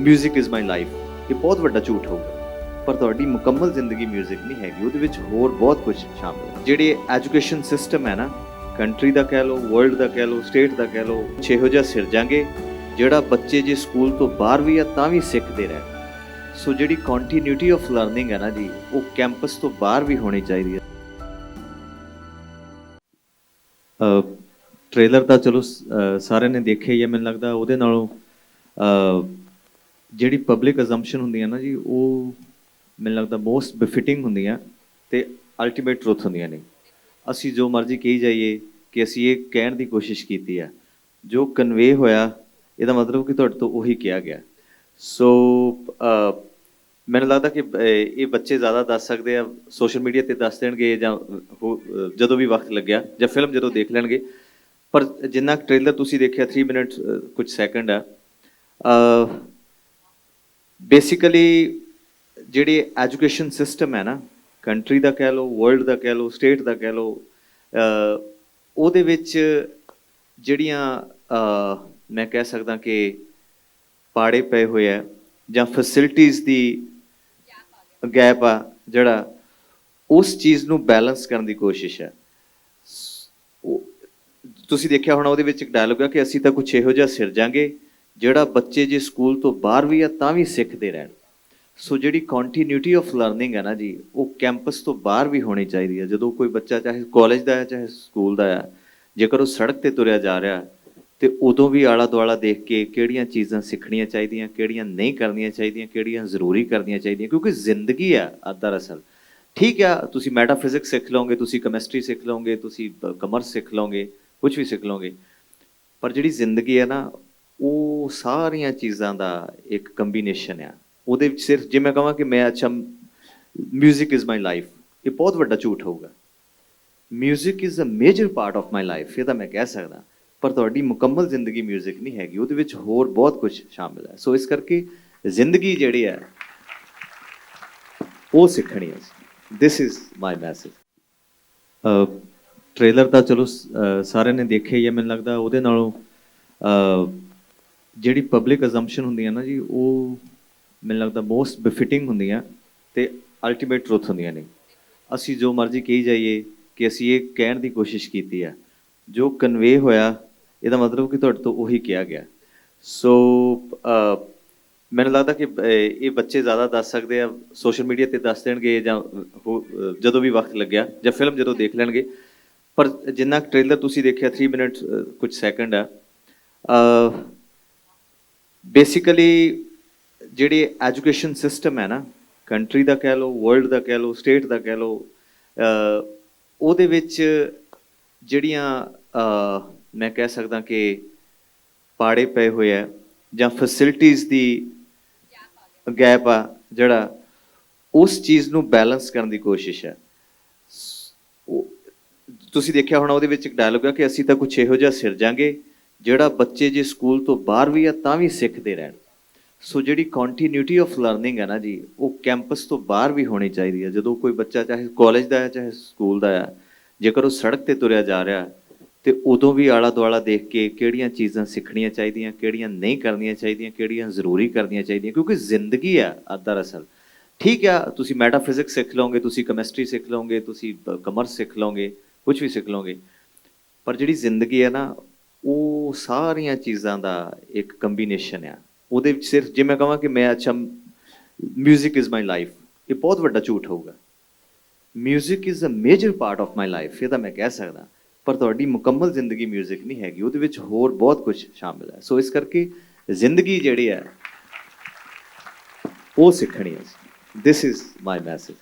뮤직 is my life ਇਹ ਬਹੁਤ ਵੱਡਾ ਝੂਠ ਹੋਊਗਾ ਪਰ ਤੁਹਾਡੀ ਮੁਕੰਮਲ ਜ਼ਿੰਦਗੀ 뮤직 ਨਹੀਂ ਹੈਗੀ ਉਹਦੇ ਵਿੱਚ ਹੋਰ ਬਹੁਤ ਕੁਝ ਸ਼ਾਮਿਲ ਹੈ ਜਿਹੜੇ ਐਜੂਕੇਸ਼ਨ ਸਿਸਟਮ ਹੈ ਨਾ ਕੰਟਰੀ ਦਾ ਕਹਿ ਲਓ ਵਰਲਡ ਦਾ ਕਹਿ ਲਓ ਸਟੇਟ ਦਾ ਕਹਿ ਲਓ ਛੇਹੋ ਜਿਹਾ ਸਿਰਜਾਂਗੇ ਜਿਹੜਾ ਬੱਚੇ ਜੇ ਸਕੂਲ ਤੋਂ ਬਾਹਰ ਵੀ ਆ ਤਾਂ ਵੀ ਸਿੱਖਦੇ ਰਹਿਣ ਸੋ ਜਿਹੜੀ ਕੰਟੀਨਿਊਟੀ ਆਫ ਲਰਨਿੰਗ ਹੈ ਨਾ ਜੀ ਉਹ ਕੈਂਪਸ ਤੋਂ ਬਾਹਰ ਵੀ ਹੋਣੀ ਚਾਹੀਦੀ ਹੈ ਟ੍ਰੇਲਰ ਤਾਂ ਚਲੋ ਸ- ਅਹ ਸਾਰਿਆਂ ਨੇ ਦੇਖਿਆ ਹੀ ਹੈ ਮੈਨੂੰ ਲੱਗਦਾ ਉਹਦੇ ਨਾਲੋਂ ਅਹ, ਜਿਹੜੀ ਪਬਲਿਕ ਅਜਮਸ਼ਨ ਹੁੰਦੀ ਹੈ ਨਾ ਜੀ, ਉਹ ਮੈਨੂੰ ਲੱਗਦਾ ਮੋਸਟ ਬਿਫਿਟਿੰਗ ਹੁੰਦੀਆਂ ਤੇ ਅਲਟੀਮੇਟ ਟਰੂਥ ਹੁੰਦੀਆਂ ਨੇ। ਅਸੀਂ ਜੋ ਮਰਜ਼ੀ ਕਹੀ ਜਾਈਏ ਕਿ ਅਸੀਂ ਇਹ ਕਹਿਣ ਦੀ ਕੋਸ਼ਿਸ਼ ਕੀਤੀ ਆ, ਜੋ ਕਨਵੇ ਹੋਇਆ, ਇਹਦਾ ਮਤਲਬ ਕਿ ਤੁਹਾਡੇ ਤੋਂ ਉਹੀ ਕਿਹਾ ਗਿਆ। ਸੋ ਮੈਨੂੰ ਲੱਗਦਾ ਕਿ ਇਹ ਬੱਚੇ ਜ਼ਿਆਦਾ ਦੱਸ ਸਕਦੇ ਆ ਸੋਸ਼ਲ ਮੀਡੀਆ ਤੇ ਦੱਸ ਦੇਣਗੇ ਜਾਂ ਹੋ- ਜਦੋਂ ਵੀ ਵਕਤ ਲੱਗਿਆ ਜਾਂ ਫਿਲਮ ਜਦੋਂ ਦੇਖ ਲੈਣਗੇ। ਪਰ ਜਿੰਨਾ ਟ੍ਰੇਲਰ ਤੁਸੀਂ ਦੇਖਿਆ 3 ਮਿੰਟ ਕੁਝ ਸੈਕਿੰਡ ਆ। ਬੇਸਿਕਲੀ ਜਿਹੜੀ ਐਜੂਕੇਸ਼ਨ ਸਿਸਟਮ ਹੈ ਨਾ ਕੰਟਰੀ ਦਾ ਕਹਿ ਲਓ ਵਰਲਡ ਦਾ ਕਹਿ ਲਓ ਸਟੇਟ ਦਾ ਕਹਿ ਲਓ ਉਹਦੇ ਵਿੱਚ ਜਿਹੜੀਆਂ ਮੈਂ ਕਹਿ ਸਕਦਾ ਕਿ ਪਾੜੇ ਪਏ ਹੋਏ ਆ, ਜਾਂ ਫੈਸਿਲਿਟੀਆਂ ਦੀ ਗੈਪ ਆ, ਜਿਹੜਾ ਉਸ ਚੀਜ਼ ਨੂੰ ਬੈਲੈਂਸ ਕਰਨ ਦੀ ਕੋਸ਼ਿਸ਼ ਹੈ। ਤੁਸੀਂ ਦੇਖਿਆ ਹੋਣਾ ਉਹਦੇ ਵਿੱਚ ਇੱਕ ਡਾਇਲੋਗ ਆ ਕਿ ਅਸੀਂ ਤਾਂ ਕੁਝ ਇਹੋ ਜਿਹਾ ਸਿਰਜਾਂਗੇ ਜਿਹੜਾ ਬੱਚੇ ਜੇ ਸਕੂਲ ਤੋਂ ਬਾਹਰ ਵੀ ਆ ਤਾਂ ਵੀ ਸਿੱਖਦੇ ਰਹਿਣ। ਸੋ ਜਿਹੜੀ ਕੰਟੀਨਿਊਟੀ ਆਫ ਲਰਨਿੰਗ ਹੈ ਨਾ ਜੀ ਉਹ ਕੈਂਪਸ ਤੋਂ ਬਾਹਰ ਵੀ ਹੋਣੀ ਚਾਹੀਦੀ ਹੈ ਜਦੋਂ ਕੋਈ ਬੱਚਾ ਚਾਹੇ ਕਾਲਜ ਦਾ ਹੈ ਚਾਹੇ ਸਕੂਲ ਦਾ ਹੈ ਜੇਕਰ ਉਹ ਸੜਕ ਤੇ ਤੁਰਿਆ ਜਾ ਰਿਹਾ ਹੈ, ਤੇ ਉਦੋਂ ਵੀ ਆਲਾ ਦੁਆਲਾ ਦੇਖ ਕੇ ਕਿਹੜੀਆਂ ਚੀਜ਼ਾਂ ਸਿੱਖਣੀਆਂ ਚਾਹੀਦੀਆਂ ਕਿਹੜੀਆਂ ਨਹੀਂ ਕਰਨੀਆਂ ਚਾਹੀਦੀਆਂ ਕਿਹੜੀਆਂ ਜ਼ਰੂਰੀ ਕਰਨੀਆਂ ਚਾਹੀਦੀਆਂ ਕਿਉਂਕਿ ਜ਼ਿੰਦਗੀ ਆ ਆ ਦਰਅਸਲ। ਠੀਕ ਆ ਤੁਸੀਂ ਮੈਟਾਫਿਜ਼ਿਕਸ ਸਿੱਖ ਲਓਗੇ ਤੁਸੀਂ ਕੈਮਿਸਟਰੀ ਸਿੱਖ ਲਓਗੇ ਤੁਸੀਂ ਕਮਰਸ ਸਿੱਖ ਲਓਗੇ ਕੁਝ ਵੀ ਸਿੱਖ ਲਓਗੇ ਪਰ ਜਿਹੜੀ ਜ਼ਿੰਦਗੀ ਹੈ ਨਾ ਉਹ ਸਾਰੀਆਂ ਚੀਜ਼ਾਂ ਦਾ ਇੱਕ ਕੰਬੀਨੇਸ਼ਨ ਆ ਉਹਦੇ ਵਿੱਚ ਸਿਰਫ ਜੇ ਮੈਂ ਕਹਾਂ ਕਿ ਮੈਂ ਅੱਛਾ 뮤직 ਇਜ਼ ਮਾਈ ਲਾਈਫ ਇਹ ਬਹੁਤ ਵੱਡਾ ਝੂਠ ਹੋਊਗਾ 뮤직 is a major part of my life ਇਹ ਤਾਂ ਮੈਂ ਕਹਿ ਸਕਦਾ ਪਰ ਤੁਹਾਡੀ ਮੁਕੰਮਲ ਜ਼ਿੰਦਗੀ 뮤직 ਨਹੀਂ ਹੈਗੀ ਉਹਦੇ ਵਿੱਚ ਹੋਰ ਬਹੁਤ ਕੁਝ ਸ਼ਾਮਿਲ ਹੈ ਸੋ ਇਸ ਕਰਕੇ ਜ਼ਿੰਦਗੀ ਜਿਹੜੀ ਹੈ ਉਹ ਸਿੱਖਣੀ ਹੈ this is my message trailer ਤਾਂ ਚਲੋ ਸ- ਅਹ ਸਾਰਿਆਂ ਨੇ ਦੇਖਿਆ ਹੀ ਹੈ ਮੈਨੂੰ ਲੱਗਦਾ ਉਹਦੇ ਨਾਲੋਂ ਅਹ, ਜਿਹੜੀ ਪਬਲਿਕ ਅਜ਼ੰਪਸ਼ਨ ਹੁੰਦੀਆਂ ਨਾ ਜੀ, ਉਹ ਮੈਨੂੰ ਲੱਗਦਾ ਮੋਸਟ ਬਿਫਿਟਿੰਗ ਹੁੰਦੀਆਂ ਤੇ ਅਲਟੀਮੇਟ ਟਰੂਥ ਹੁੰਦੀਆਂ ਨੇ। ਅਸੀਂ ਜੋ ਮਰਜ਼ੀ ਕਹੀ ਜਾਈਏ ਕਿ ਅਸੀਂ ਇਹ ਕਹਿਣ ਦੀ ਕੋਸ਼ਿਸ਼ ਕੀਤੀ ਆ ਜੋ ਕਨਵੇ ਹੋਇਆ, ਇਹਦਾ ਮਤਲਬ ਕਿ ਤੁਹਾਡੇ ਤੋਂ ਉਹੀ ਕਿਹਾ ਗਿਆ। ਸੋ ਮੈਨੂੰ ਲੱਗਦਾ ਕਿ ਇਹ ਬੱਚੇ ਜ਼ਿਆਦਾ ਦੱਸ ਸਕਦੇ ਆ ਸੋਸ਼ਲ ਮੀਡੀਆ ਤੇ ਦੱਸ ਦੇਣਗੇ ਜਾਂ ਹੋ- ਜਦੋਂ ਵੀ ਵਕਤ ਲੱਗਿਆ ਜਾਂ ਫਿਲਮ ਜਦੋਂ ਦੇਖ ਲੈਣਗੇ। ਪਰ ਜਿੰਨਾ ਟ੍ਰੇਲਰ ਤੁਸੀਂ ਦੇਖਿਆ 3 ਮਿੰਟ ਕੁਝ ਸੈਕਿੰਡ ਆ। ਬੇਸਿਕਲੀ ਜਿਹੜੀ ਐਜੂਕੇਸ਼ਨ ਸਿਸਟਮ ਹੈ ਨਾ ਕੰਟਰੀ ਦਾ ਕਹਿ ਲਓ ਵਰਲਡ ਦਾ ਕਹਿ ਲਓ ਸਟੇਟ ਦਾ ਕਹਿ ਲਓ ਉਹਦੇ ਵਿੱਚ ਜਿਹੜੀਆਂ ਮੈਂ ਕਹਿ ਸਕਦਾ ਕਿ ਪਾੜੇ ਪਏ ਹੋਏ ਆ ਜਾਂ ਫੈਸਿਲਿਟੀਆਂ ਦੀ ਗੈਪ ਆ ਜਿਹੜਾ, ਉਸ ਚੀਜ਼ ਨੂੰ ਬੈਲੈਂਸ ਕਰਨ ਦੀ ਕੋਸ਼ਿਸ਼ ਹੈ। ਸ- ਤੁਸੀਂ ਦੇਖਿਆ ਹੋਣਾ ਉਹਦੇ ਵਿੱਚ ਇੱਕ ਡਾਇਲੋਗ ਆ ਕਿ ਅਸੀਂ ਤਾਂ ਕੁਝ ਇਹੋ ਜਿਹਾ ਸਿਰਜਾਂਗੇ। ਜਿਹੜਾ ਬੱਚੇ ਜੇ ਸਕੂਲ ਤੋਂ ਬਾਹਰ ਵੀ ਆ ਤਾਂ ਵੀ ਸਿੱਖਦੇ ਰਹਿਣ। ਸੋ ਜਿਹੜੀ ਕੰਟੀਨਿਊਟੀ ਆਫ ਲਰਨਿੰਗ ਹੈ ਨਾ ਜੀ ਉਹ ਕੈਂਪਸ ਤੋਂ ਬਾਹਰ ਵੀ ਹੋਣੀ ਚਾਹੀਦੀ ਹੈ ਜਦੋਂ ਕੋਈ ਬੱਚਾ ਚਾਹੇ ਕਾਲਜ ਦਾ ਹੈ ਚਾਹੇ ਸਕੂਲ ਦਾ ਹੈ ਜੇਕਰ ਉਹ ਸੜਕ ਤੇ ਤੁਰਿਆ ਜਾ ਰਿਹਾ ਹੈ, ਤੇ ਉਦੋਂ ਵੀ ਆਲਾ ਦੁਆਲਾ ਦੇਖ ਕੇ ਕਿਹੜੀਆਂ ਚੀਜ਼ਾਂ ਸਿੱਖਣੀਆਂ ਚਾਹੀਦੀਆਂ ਕਿਹੜੀਆਂ ਨਹੀਂ ਕਰਨੀਆਂ ਚਾਹੀਦੀਆਂ ਕਿਹੜੀਆਂ ਜ਼ਰੂਰੀ ਕਰਨੀਆਂ ਚਾਹੀਦੀਆਂ ਕਿਉਂਕਿ ਜ਼ਿੰਦਗੀ ਆ ਆ ਦਰਅਸਲ। ਠੀਕ ਆ ਤੁਸੀਂ ਮੈਟਾਫਿਜ਼ਿਕਸ ਸਿੱਖ ਲਓਗੇ ਤੁਸੀਂ ਕੈਮਿਸਟਰੀ ਸਿੱਖ ਲਓਗੇ ਤੁਸੀਂ ਕਮਰਸ ਸਿੱਖ ਲਓਗੇ ਕੁਝ ਵੀ ਸਿੱਖ ਲਓਗੇ। ਪਰ ਜਿਹੜੀ ਜ਼ਿੰਦਗੀ ਹੈ ਨਾ ਉਹ ਉਹ ਸਾਰੀਆਂ ਚੀਜ਼ਾਂ ਦਾ ਇੱਕ ਕੰਬੀਨੇਸ਼ਨ ਆ ਉਹਦੇ ਵਿੱਚ ਸਿਰਫ ਜੇ ਮੈਂ ਕਹਾਂ ਕਿ ਮੈਂ ਅੱਛਾ 뮤직 ਇਜ਼ ਮਾਈ ਲਾਈਫ ਇਹ ਬਹੁਤ ਵੱਡਾ ਝੂਠ ਹੋਊਗਾ 뮤직 is a major part of my life ਇਹ ਤਾਂ ਮੈਂ ਕਹਿ ਸਕਦਾ ਪਰ ਤੁਹਾਡੀ ਮੁਕੰਮਲ ਜ਼ਿੰਦਗੀ 뮤직 ਨਹੀਂ ਹੈਗੀ ਉਹਦੇ ਵਿੱਚ ਹੋਰ ਬਹੁਤ ਕੁਝ ਸ਼ਾਮਿਲ ਹੈ ਸੋ ਇਸ ਕਰਕੇ ਜ਼ਿੰਦਗੀ ਜਿਹੜੀ ਹੈ ਉਹ ਸਿੱਖਣੀ ਹੈ ਦਿਸ ਇਜ਼ ਮਾਈ ਮੈਸੇਜ